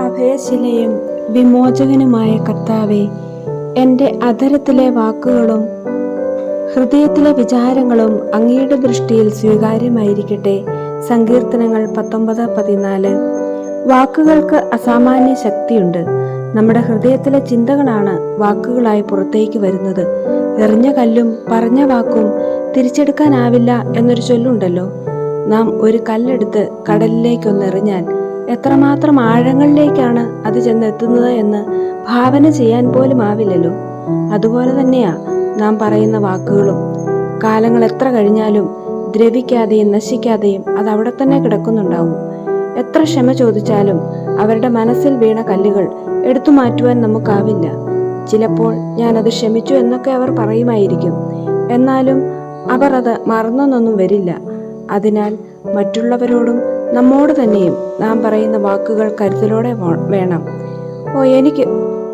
അഭയശിലയും വിമോചകനുമായ കർത്താവെ എന്റെ അധരത്തിലെ വാക്കുകളും ഹൃദയത്തിലെ വിചാരങ്ങളും അങ്ങയുടെ ദൃഷ്ടിയിൽ സ്വീകാര്യമായിരിക്കട്ടെ. സങ്കീർത്തനങ്ങൾ പത്തൊമ്പത് പതിനാല്. വാക്കുകൾക്ക് അസാമാന്യ ശക്തിയുണ്ട്. നമ്മുടെ ഹൃദയത്തിലെ ചിന്തകളാണ് വാക്കുകളായി പുറത്തേക്ക് വരുന്നത്. എറിഞ്ഞ കല്ലും പറഞ്ഞ വാക്കും തിരിച്ചെടുക്കാനാവില്ല എന്നൊരു ചൊല്ലുണ്ടല്ലോ. നാം ഒരു കല്ലെടുത്ത് കടലിലേക്കൊന്ന് എറിഞ്ഞാൽ എത്രമാത്രം ആഴങ്ങളിലേക്കാണ് അത് ചെന്നെത്തുന്നത് എന്ന് ഭാവന ചെയ്യാൻ പോലും ആവില്ലല്ലോ. അതുപോലെ തന്നെയാ നാം പറയുന്ന വാക്കുകളും. കാലങ്ങൾ എത്ര കഴിഞ്ഞാലും ദ്രവിക്കാതെയും നശിക്കാതെയും അത് അവിടെ തന്നെ കിടക്കുന്നുണ്ടാവും. എത്ര ക്ഷമ ചോദിച്ചാലും അവരുടെ മനസ്സിൽ വീണ കല്ലുകൾ എടുത്തു മാറ്റുവാൻ നമുക്കാവില്ല. ചിലപ്പോൾ ഞാനത് ക്ഷമിച്ചു എന്നൊക്കെ അവർ പറയുമായിരിക്കും. എന്നാലും അവർ അത് മറന്നൊന്നും വരില്ല. അതിനാൽ മറ്റുള്ളവരോടും നമ്മോട് തന്നെയും നാം പറയുന്ന വാക്കുകൾ കരുതലോടെ വേണം. ഓ എനിക്ക്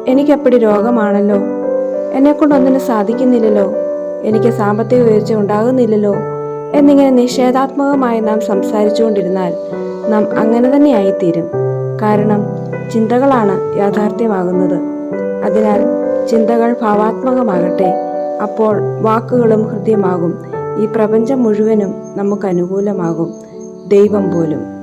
എനിക്കപ്പടി രോഗമാണല്ലോ. എന്നെക്കൊണ്ടൊന്നിനും സാധിക്കുന്നില്ലല്ലോ. എനിക്ക് സാമ്പത്തിക ഉയർച്ച ഉണ്ടാകുന്നില്ലല്ലോ. എന്നിങ്ങനെ നിഷേധാത്മകമായി നാം സംസാരിച്ചുകൊണ്ടിരുന്നാൽ നാം അങ്ങനെ തന്നെയായിത്തീരും കാരണം ചിന്തകളാണ് യാഥാർത്ഥ്യമാകുന്നത്. അതിനാൽ ചിന്തകൾ ഭാവാത്മകമാകട്ടെ. അപ്പോൾ വാക്കുകളും ഹൃദ്യമാകും. ഈ പ്രപഞ്ചം മുഴുവനും നമുക്ക് അനുകൂലമാകും. ദൈവം പോലും.